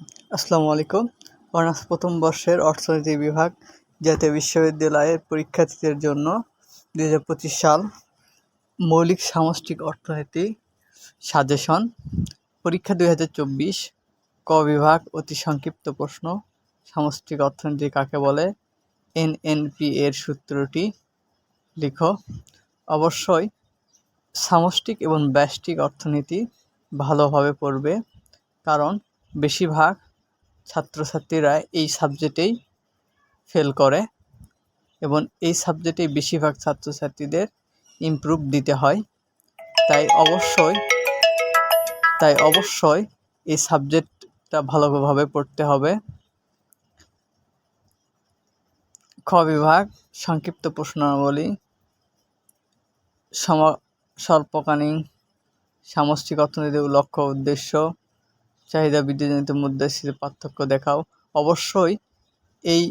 আসসালামু আলাইকুম। অনার্স প্রথম বর্ষের অর্থনীতি বিভাগ জাতীয় বিশ্ববিদ্যালয়ের পরীক্ষার্থীদের জন্য দুই হাজার পঁচিশ সাল মৌলিক সামষ্টিক অর্থনীতি সাজেশন। পরীক্ষা দুই হাজার চব্বিশ, ক বিভাগ অতি সংক্ষিপ্ত প্রশ্ন, সামষ্টিক অর্থনীতি কাকে বলে? এনএনপি এর সূত্রটি লিখো। অবশ্যই সামষ্টিক এবং ব্যষ্টিক অর্থনীতি ভালোভাবে পড়বে, কারণ বেশিরভাগ ছাত্রছাত্রীরা এই সাবজেক্টেই ফেল করে এবং এই সাবজেক্টেই বেশিরভাগ ছাত্রছাত্রীদের ইমপ্রুভ দিতে হয়। তাই অবশ্যই তাই অবশ্যই এই সাবজেক্টটা ভালোভাবে পড়তে হবে। খ বিভাগ, সংক্ষিপ্ত প্রশ্নাবলী, সম, স্বল্পকালীন সামষ্টিক অর্থনীতির লক্ষ্য উদ্দেশ্য চাহিদা বৃদ্ধিজনিত মুদ্রাস্ফীতির পার্থক্য দেখাও। অবশ্যই এই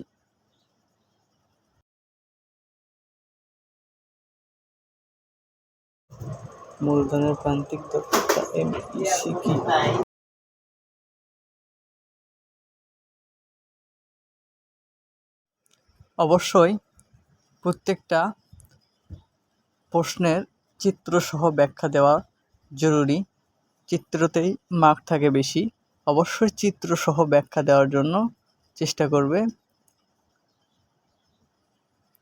মূলধনের প্রান্তিক দক্ষতা এমইসি কি? অবশ্যই প্রত্যেকটা প্রশ্নের চিত্রসহ ব্যাখ্যা দেওয়া জরুরি। চিত্রতেই মার্ক থাকে বেশি। অবশ্যই চিত্রসহ ব্যাখ্যা দেওয়ার জন্য চেষ্টা করবে।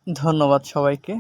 ধন্যবাদ সবাইকে।